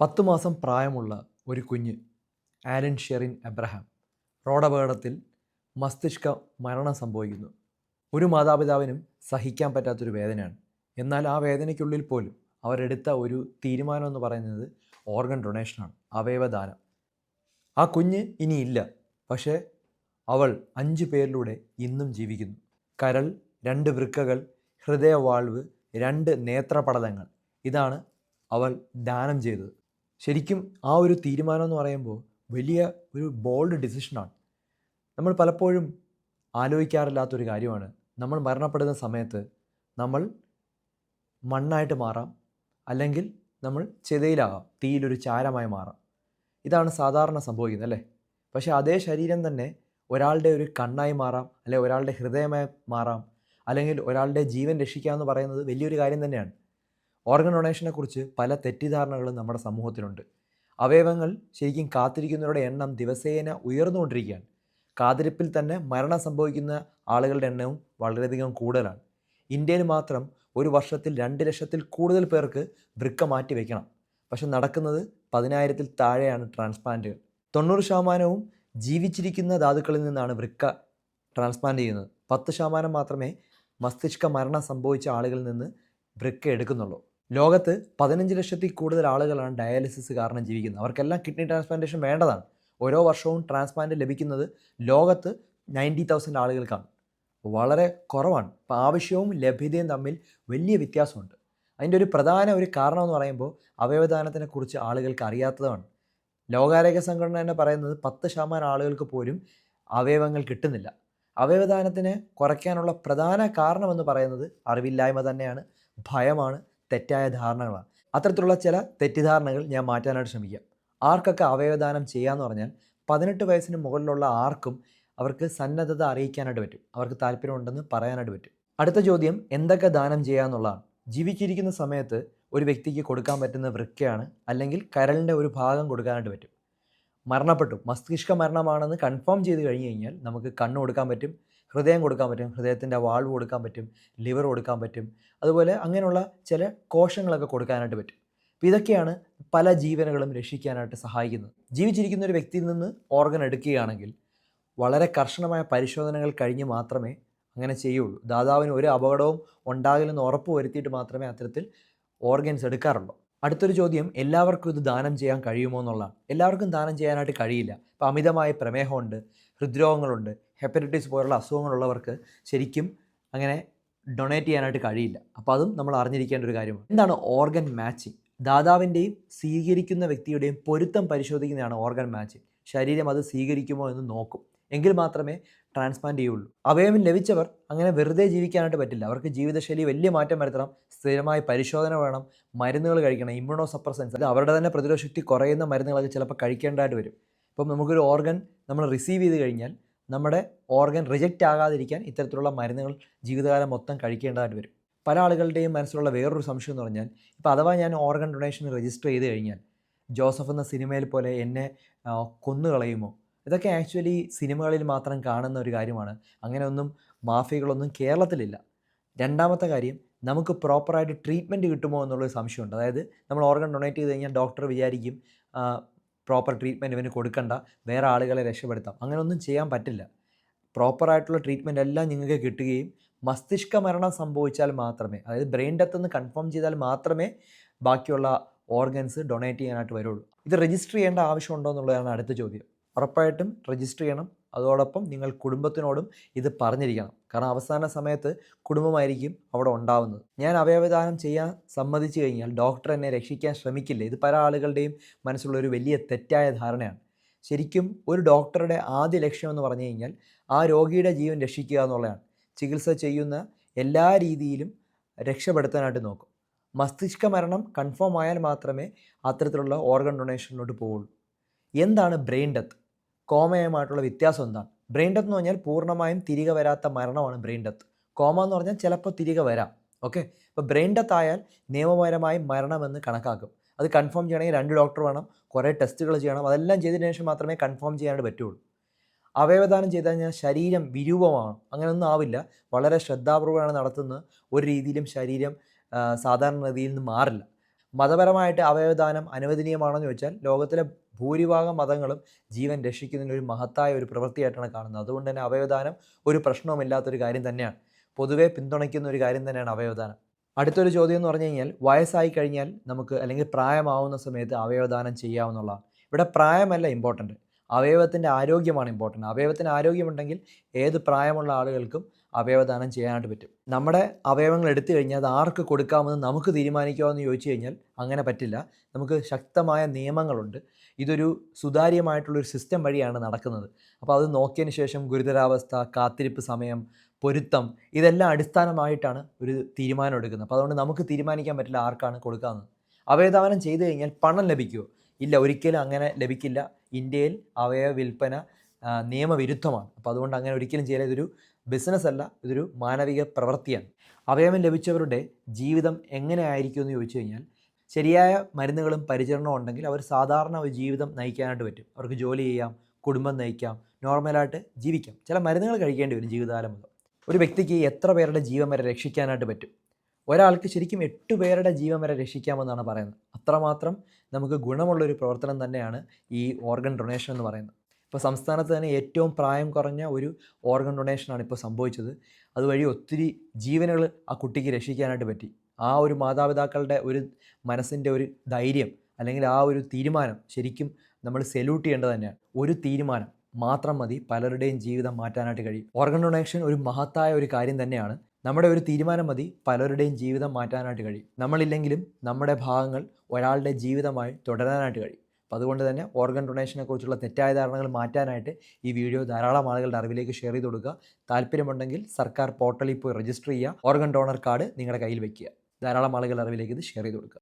പത്തു മാസം പ്രായമുള്ള ഒരു കുഞ്ഞ് ആലൻ ഷെറിൻ എബ്രഹാം റോഡപകടത്തിൽ മസ്തിഷ്ക മരണം സംഭവിക്കുന്നു. ഒരു മാതാപിതാവിനും സഹിക്കാൻ പറ്റാത്തൊരു വേദനയാണ്. എന്നാൽ ആ വേദനയ്ക്കുള്ളിൽ പോലും അവരെടുത്ത ഒരു തീരുമാനം എന്ന് പറയുന്നത് ഓർഗൻ ഡൊണേഷനാണ് അവയവദാനം ആ കുഞ്ഞ് ഇനിയില്ല പക്ഷേ അവൾ അഞ്ച് പേരിലൂടെ ഇന്നും ജീവിക്കുന്നു. കരൾ രണ്ട് വൃക്കകൾ ഹൃദയവാൾവ് രണ്ട് നേത്രപടലങ്ങൾ ഇതാണ് അവൾ ദാനം ചെയ്തത്. ശരിക്കും ആ ഒരു തീരുമാനം എന്ന് പറയുമ്പോൾ വലിയ ഒരു ബോൾഡ് ഡിസിഷനാണ് നമ്മൾ പലപ്പോഴും ആലോചിക്കാറില്ലാത്തൊരു കാര്യമാണ്. നമ്മൾ മരണപ്പെടുന്ന സമയത്ത് നമ്മൾ മണ്ണായിട്ട് മാറാം. അല്ലെങ്കിൽ നമ്മൾ ചെതയിലാകാം. തീയിലൊരു ചാരമായി മാറാം. ഇതാണ് സാധാരണ സംഭവിക്കുന്നത് അല്ലേ? പക്ഷേ അതേ ശരീരം തന്നെ ഒരാളുടെ ഒരു കണ്ണായി മാറാം. അല്ലെങ്കിൽ ഒരാളുടെ ഹൃദയമായി മാറാം. അല്ലെങ്കിൽ ഒരാളുടെ ജീവൻ രക്ഷിക്കുക എന്ന് പറയുന്നത് വലിയൊരു കാര്യം തന്നെയാണ്. ഓർഗൻ ഡൊണേഷനെ കുറിച്ച് പല തെറ്റിദ്ധാരണകളും നമ്മുടെ സമൂഹത്തിലുണ്ട്. അവയവങ്ങൾ ശരിക്കും കാത്തിരിക്കുന്നവരുടെ എണ്ണം ദിവസേന ഉയർന്നുകൊണ്ടിരിക്കുകയാണ്. കാത്തിരിപ്പിൽ തന്നെ മരണം സംഭവിക്കുന്ന ആളുകളുടെ എണ്ണവും വളരെയധികം കൂടുതലാണ്. ഇന്ത്യയിൽ മാത്രം ഒരു വർഷത്തിൽ രണ്ട് ലക്ഷത്തിൽ കൂടുതൽ പേർക്ക് വൃക്ക മാറ്റി വയ്ക്കണം പക്ഷെ നടക്കുന്നത് പതിനായിരത്തിൽ താഴെയാണ് ട്രാൻസ്പ്ലാന്റുകൾ. തൊണ്ണൂറ് ശതമാനവും ജീവിച്ചിരിക്കുന്ന ധാതുക്കളിൽ നിന്നാണ് വൃക്ക ട്രാൻസ്പ്ലാന്റ് ചെയ്യുന്നത്. പത്ത് ശതമാനം മാത്രമേ മസ്തിഷ്ക മരണം സംഭവിച്ച ആളുകളിൽ നിന്ന് വൃക്ക എടുക്കുന്നുള്ളൂ. ലോകത്ത് പതിനഞ്ച് ലക്ഷത്തിൽ കൂടുതൽ ആളുകളാണ് ഡയാലിസിസ് കാരണം ജീവിക്കുന്നത്. അവർക്കെല്ലാം കിഡ്നി ട്രാൻസ്പ്ലാന്റേഷൻ വേണ്ടതാണ്. ഓരോ വർഷവും ട്രാൻസ്പ്ലാന്റ് ലഭിക്കുന്നത് ലോകത്ത് നയന്റി തൗസൻഡ് ആളുകൾക്കാണ്. വളരെ കുറവാണ്. അപ്പോൾ ആവശ്യവും ലഭ്യതയും തമ്മിൽ വലിയ വ്യത്യാസമുണ്ട്. അതിന്റെ ഒരു പ്രധാന ഒരു കാരണം എന്ന് പറയുമ്പോൾ അവയവദാനത്തിനെ കുറിച്ച് ആളുകൾക്ക് അറിയാത്തതാണ്. ലോകാരോഗ്യ സംഘടന തന്നെ പറയുന്നത് പത്ത് ശതമാനം ആളുകൾക്ക് പോലും അവയവങ്ങൾ കിട്ടുന്നില്ല. അവയവദാനത്തിന് കുറയ്ക്കാനുള്ള പ്രധാന കാരണമെന്ന് പറയുന്നത് അറിവില്ലായ്മ തന്നെയാണ്. ഭയമാണ്. തെറ്റായ ധാരണകളാണ്. അത്തരത്തിലുള്ള ചില തെറ്റിദ്ധാരണകൾ ഞാൻ മാറ്റാനായിട്ട് ശ്രമിക്കാം. ആർക്കൊക്കെ അവയവദാനം ചെയ്യാന്ന് പറഞ്ഞാൽ പതിനെട്ട് വയസ്സിന് മുകളിലുള്ള ആർക്കും അവർക്ക് സന്നദ്ധത അറിയിക്കാനായിട്ട് പറ്റും. അവർക്ക് താല്പര്യമുണ്ടെന്ന് പറയാനായിട്ട് പറ്റും. അടുത്ത ചോദ്യം എന്തൊക്കെ ദാനം ചെയ്യാന്നുള്ളതാണ്. ജീവിച്ചിരിക്കുന്ന സമയത്ത് ഒരു വ്യക്തിക്ക് കൊടുക്കാൻ പറ്റുന്ന വൃക്കയാണ് അല്ലെങ്കിൽ കരളിന്റെ ഒരു ഭാഗം കൊടുക്കാനായിട്ട് പറ്റും. മരണപ്പെട്ടു. മസ്തിഷ്ക മരണമാണെന്ന് കൺഫേം ചെയ്ത് കഴിഞ്ഞ് കഴിഞ്ഞാൽ നമുക്ക് കണ്ണ് കൊടുക്കാൻ പറ്റും. ഹൃദയം കൊടുക്കാൻ പറ്റും ഹൃദയത്തിന്റെ വാൾവ് കൊടുക്കാൻ പറ്റും ലിവർ കൊടുക്കാൻ പറ്റും. അതുപോലെ അങ്ങനെയുള്ള ചില കോശങ്ങളൊക്കെ കൊടുക്കാനായിട്ട് പറ്റും. അപ്പോൾ ഇതൊക്കെയാണ് പല ജീവനുകളും രക്ഷിക്കാനായിട്ട് സഹായിക്കുന്നത്. ജീവിച്ചിരിക്കുന്ന ഒരു വ്യക്തിയിൽ നിന്ന് ഓർഗൻ എടുക്കുകയാണെങ്കിൽ വളരെ കർശനമായ പരിശോധനകൾ കഴിഞ്ഞ് മാത്രമേ അങ്ങനെ ചെയ്യുള്ളൂ. ദാതാവിന് ഒരു അപകടവും ഉണ്ടാകില്ലെന്ന് ഉറപ്പ് വരുത്തിയിട്ട് മാത്രമേ അത്തരത്തിൽ ഓർഗൻസ് എടുക്കാറുള്ളൂ. അടുത്തൊരു ചോദ്യം എല്ലാവർക്കും ഇത് ദാനം ചെയ്യാൻ കഴിയുമോ എന്നുള്ളതാണ്. എല്ലാവർക്കും ദാനം ചെയ്യാനായിട്ട് കഴിയില്ല. ഇപ്പോൾ അമിതമായ പ്രമേഹമുണ്ട്. ഹൃദ്രോഗങ്ങളുണ്ട്. ഹെപ്പറ്റൈറ്റിസ് പോലുള്ള അസുഖങ്ങളുള്ളവർക്ക് ശരിക്കും അങ്ങനെ ഡൊണേറ്റ് ചെയ്യാനായിട്ട് കഴിയില്ല. അപ്പോൾ അതും നമ്മൾ അറിഞ്ഞിരിക്കേണ്ട ഒരു കാര്യമാണ്. എന്താണ് ഓർഗൻ മാച്ചിങ്? ദാതാവിന്റെയും സ്വീകരിക്കുന്ന വ്യക്തിയുടെയും പൊരുത്തം പരിശോധിക്കുന്നതാണ് ഓർഗൻ മാച്ചിങ്. ശരീരം അത് സ്വീകരിക്കുമോ എന്ന് നോക്കും. എങ്കിൽ മാത്രമേ ട്രാൻസ്പ്ലാന്റ് ചെയ്യുള്ളൂ. അവയവം ലഭിച്ചവർ അങ്ങനെ വെറുതെ ജീവിക്കാനായിട്ട് പറ്റില്ല. അവർക്ക് ജീവിതശൈലി വലിയ മാറ്റം വരുത്തണം. സ്ഥിരമായി പരിശോധന വേണം. മരുന്നുകൾ കഴിക്കണം. ഇമ്മ്യൂണോ സപ്രസൻസ് അവരുടെ തന്നെ പ്രതിരോധശക്തി കുറയുന്ന മരുന്നുകളൊക്കെ ചിലപ്പോൾ കഴിക്കേണ്ടതായിട്ട് വരും. ഇപ്പം നമുക്കൊരു ഓർഗൻ നമ്മൾ റിസീവ് ചെയ്ത് കഴിഞ്ഞാൽ നമ്മുടെ ഓർഗൻ റിജക്റ്റ് ആകാതിരിക്കാൻ ഇത്തരത്തിലുള്ള മരുന്നുകൾ ജീവിതകാലം മൊത്തം കഴിക്കേണ്ടതായിട്ട് വരും. പല ആളുകളുടെയും മനസ്സിലുള്ള വേറൊരു സംശയം എന്ന് പറഞ്ഞാൽ ഇപ്പോൾ അഥവാ ഞാൻ ഓർഗൻ ഡൊണേഷൻ രജിസ്റ്റർ ചെയ്ത് കഴിഞ്ഞാൽ ജോസഫ് എന്ന സിനിമയിൽ പോലെ എന്നെ കൊന്നുകളയുമോ ഇതൊക്കെ ആക്ച്വലി സിനിമകളിൽ മാത്രം കാണുന്ന ഒരു കാര്യമാണ്. അങ്ങനെയൊന്നും മാഫിയകളൊന്നും കേരളത്തിലില്ല. രണ്ടാമത്തെ കാര്യം നമുക്ക് പ്രോപ്പറായിട്ട് ട്രീറ്റ്മെന്റ് കിട്ടുമോ എന്നുള്ളൊരു സംശയമുണ്ട്. അതായത് നമ്മൾ ഓർഗൻ ഡൊണേറ്റ് ചെയ്ത് കഴിഞ്ഞാൽ ഡോക്ടർ വിചാരിക്കും പ്രോപ്പർ ട്രീറ്റ്മെന്റ് ഇവന് കൊടുക്കണ്ട. വേറെ ആളുകളെ രക്ഷപ്പെടുത്താം. അങ്ങനെയൊന്നും ചെയ്യാൻ പറ്റില്ല. പ്രോപ്പറായിട്ടുള്ള ട്രീറ്റ്മെന്റ് എല്ലാം നിങ്ങൾക്ക് കിട്ടുകയും മസ്തിഷ്ക മരണം സംഭവിച്ചാൽ മാത്രമേ അതായത് ബ്രെയിൻ ഡെത്ത് എന്ന് കൺഫേം ചെയ്താൽ മാത്രമേ ബാക്കിയുള്ള ഓർഗൻസ് ഡൊണേറ്റ് ചെയ്യാനായിട്ട് വരുള്ളൂ. ഇത് രജിസ്റ്റർ ചെയ്യേണ്ട ആവശ്യമുണ്ടോ എന്നുള്ളതാണ് അടുത്ത ചോദ്യം. ഉറപ്പായിട്ടും രജിസ്റ്റർ ചെയ്യണം. അതോടൊപ്പം നിങ്ങൾ കുടുംബത്തിനോടും ഇത് പറഞ്ഞിരിക്കണം. കാരണം അവസാന സമയത്ത് കുടുംബമായിരിക്കും അവിടെ ഉണ്ടാവുന്നത്. ഞാൻ അവയവദാനം ചെയ്യാൻ സമ്മതിച്ചു കഴിഞ്ഞാൽ ഡോക്ടർ എന്നെ രക്ഷിക്കാൻ ശ്രമിക്കില്ല. ഇത് പല ആളുകളുടെയും മനസ്സിലുള്ള ഒരു വലിയ തെറ്റായ ധാരണയാണ്. ശരിക്കും ഒരു ഡോക്ടറുടെ ആദ്യ ലക്ഷ്യം എന്ന് പറഞ്ഞു കഴിഞ്ഞാൽ ആ രോഗിയുടെ ജീവൻ രക്ഷിക്കുക എന്നുള്ളതാണ്. ചികിത്സ ചെയ്യുന്ന എല്ലാ രീതിയിലും രക്ഷപ്പെടുത്താനായിട്ട് നോക്കും. മസ്തിഷ്ക മരണം കൺഫേം ആയാൽ മാത്രമേ അത്തരത്തിലുള്ള ഓർഗൻ ഡൊണേഷനിലോട്ട് പോവുള്ളൂ. എന്താണ് ബ്രെയിൻ ഡെത്ത്? കോമയുമായിട്ടുള്ള വ്യത്യാസം എന്താണ്? ബ്രെയിൻ ഡെത്ത് എന്ന് പറഞ്ഞാൽ പൂർണമായും തിരികെ വരാത്ത മരണമാണ് ബ്രെയിൻ ഡെത്ത് കോമ എന്ന് പറഞ്ഞാൽ ചിലപ്പോൾ തിരികെ വരാം. ഓക്കെ അപ്പോൾ ബ്രെയിൻ ഡെത്ത് ആയാൽ നിയമപരമായി മരണമെന്ന് കണക്കാക്കും. അത് കൺഫേം ചെയ്യണമെങ്കിൽ രണ്ട് ഡോക്ടർ വേണം കുറേ ടെസ്റ്റുകൾ ചെയ്യണം അതെല്ലാം ചെയ്തതിന് ശേഷം മാത്രമേ കൺഫേം ചെയ്യാനായിട്ട് പറ്റുള്ളൂ. അവയവദാനം ചെയ്ത് കഴിഞ്ഞാൽ ശരീരം വിരൂപമാണ് അങ്ങനെയൊന്നും ആവില്ല. വളരെ ശ്രദ്ധാപൂർവമാണ് നടത്തുന്നത്. ഒരു രീതിയിലും ശരീരം സാധാരണ രീതിയിൽ നിന്ന് മാറില്ല. മതപരമായിട്ട് അവയവദാനം അനുവദനീയമാണെന്ന് ചോദിച്ചാൽ ലോകത്തിലെ ഭൂരിഭാഗം മതങ്ങളും ജീവൻ രക്ഷിക്കുന്നതിന് ഒരു മഹത്തായ ഒരു പ്രവൃത്തിയായിട്ടാണ് കാണുന്നത്. അതുകൊണ്ട് തന്നെ അവയവദാനം ഒരു പ്രശ്നവുമില്ലാത്തൊരു കാര്യം തന്നെയാണ്. പൊതുവെ പിന്തുണയ്ക്കുന്ന ഒരു കാര്യം തന്നെയാണ് അവയവദാനം. അടുത്തൊരു ചോദ്യം എന്ന് പറഞ്ഞു കഴിഞ്ഞാൽ വയസ്സായി കഴിഞ്ഞാൽ നമുക്ക് അല്ലെങ്കിൽ പ്രായമാവുന്ന സമയത്ത് അവയവദാനം ചെയ്യാവുന്നതാണ്. ഇവിടെ പ്രായമല്ല ഇമ്പോർട്ടന്റ് അവയവത്തിന്റെ ആരോഗ്യമാണ് ഇമ്പോർട്ടന്റ് അവയവത്തിന് ആരോഗ്യമുണ്ടെങ്കിൽ ഏത് പ്രായമുള്ള ആളുകൾക്കും അവയവദാനം ചെയ്യാനായിട്ട് പറ്റും. നമ്മുടെ അവയവങ്ങൾ എടുത്തു കഴിഞ്ഞാൽ അത് ആർക്ക് കൊടുക്കാമെന്ന് നമുക്ക് തീരുമാനിക്കാമെന്ന് ചോദിച്ചു കഴിഞ്ഞാൽ അങ്ങനെ പറ്റില്ല. നമുക്ക് ശക്തമായ നിയമങ്ങളുണ്ട്. ഇതൊരു സുതാര്യമായിട്ടുള്ളൊരു സിസ്റ്റം വഴിയാണ് നടക്കുന്നത്. അപ്പോൾ അത് നോക്കിയതിന് ശേഷം ഗുരുതരാവസ്ഥ കാത്തിരിപ്പ് സമയം പൊരുത്തം ഇതെല്ലാം അടിസ്ഥാനമായിട്ടാണ് ഒരു തീരുമാനം എടുക്കുന്നത്. അപ്പോൾ അതുകൊണ്ട് നമുക്ക് തീരുമാനിക്കാൻ പറ്റില്ല ആർക്കാണ് കൊടുക്കാമെന്ന്. അവയദാനം ചെയ്തു കഴിഞ്ഞാൽ പണം ലഭിക്കുമോ? ഇല്ല ഒരിക്കലും അങ്ങനെ ലഭിക്കില്ല. ഇന്ത്യയിൽ അവയവ വിൽപ്പന നിയമവിരുദ്ധമാണ്. അപ്പോൾ അതുകൊണ്ട് അങ്ങനെ ഒരിക്കലും ചെയ്യില്ല ഇതൊരു ബിസിനസ് അല്ല ഇതൊരു മാനവിക പ്രവൃത്തിയാണ്. അവയവം ലഭിച്ചവരുടെ ജീവിതം എങ്ങനെ ആയിരിക്കും എന്ന് ചോദിച്ചു കഴിഞ്ഞാൽ ശരിയായ മരുന്നുകളും പരിചരണവും ഉണ്ടെങ്കിൽ അവർ സാധാരണ ഒരു ജീവിതം നയിക്കാനായിട്ട് പറ്റും. അവർക്ക് ജോലി ചെയ്യാം കുടുംബം നയിക്കാം നോർമലായിട്ട് ജീവിക്കാം. ചില മരുന്നുകൾ കഴിക്കേണ്ടി വരും ജീവിതകാലം മുതൽ. ഒരു വ്യക്തിക്ക് എത്ര പേരുടെ ജീവൻ വരെ രക്ഷിക്കാനായിട്ട് പറ്റും? ഒരാൾക്ക് ശരിക്കും എട്ട് പേരുടെ ജീവൻ വരെ രക്ഷിക്കാമെന്നാണ് പറയുന്നത്. അത്രമാത്രം നമുക്ക് ഗുണമുള്ളൊരു പ്രവർത്തനം തന്നെയാണ് ഈ ഓർഗൻ ഡൊണേഷൻ എന്ന് പറയുന്നത്. ഇപ്പോൾ സംസ്ഥാനത്ത് തന്നെ ഏറ്റവും പ്രായം കുറഞ്ഞ ഒരു ഓർഗൻ ഡൊണേഷനാണ് ഇപ്പോൾ സംഭവിച്ചത്. അതുവഴി ഒത്തിരി ജീവനുകൾ ആ കുട്ടിക്ക് രക്ഷിക്കാനായിട്ട് പറ്റി. ആ ഒരു മാതാപിതാക്കളുടെ ഒരു മനസ്സിന്റെ ഒരു ധൈര്യം അല്ലെങ്കിൽ ആ ഒരു തീരുമാനം ശരിക്കും നമ്മൾ സെല്യൂട്ട് ചെയ്യേണ്ടത് തന്നെയാണ്. ഒരു തീരുമാനം മാത്രം മതി പലരുടെയും ജീവിതം മാറ്റാനായിട്ട് കഴിയും. ഓർഗൻ ഡൊണേഷൻ ഒരു മഹത്തായ ഒരു കാര്യം തന്നെയാണ്. നമ്മുടെ ഒരു തീരുമാനം മതി പലരുടെയും ജീവിതം മാറ്റാനായിട്ട് കഴിയും. നമ്മളില്ലെങ്കിലും നമ്മുടെ ഭാഗങ്ങൾ ഒരാളുടെ ജീവിതമായി തുടരാനായിട്ട് കഴിയും. അപ്പോൾ അതുകൊണ്ട് തന്നെ ഓർഗൻ ഡൊണേഷനെ കുറിച്ചുള്ള തെറ്റായ ധാരണകൾ മാറ്റാനായിട്ട് ഈ വീഡിയോ ധാരാളം ആളുകളുടെ അറിവിലേക്ക് ഷെയർ ചെയ്ത് കൊടുക്കുക. താല്പര്യമുണ്ടെങ്കിൽ സർക്കാർ പോർട്ടലിൽ പോയി രജിസ്റ്റർ ചെയ്യുക. ഓർഗൻ ഡോണർ കാർഡ് നിങ്ങളുടെ കയ്യിൽ വയ്ക്കുക ധാരാളം ആളുകളുടെ അറിവിലേക്ക് ഇത് ഷെയർ ചെയ്ത് കൊടുക്കുക.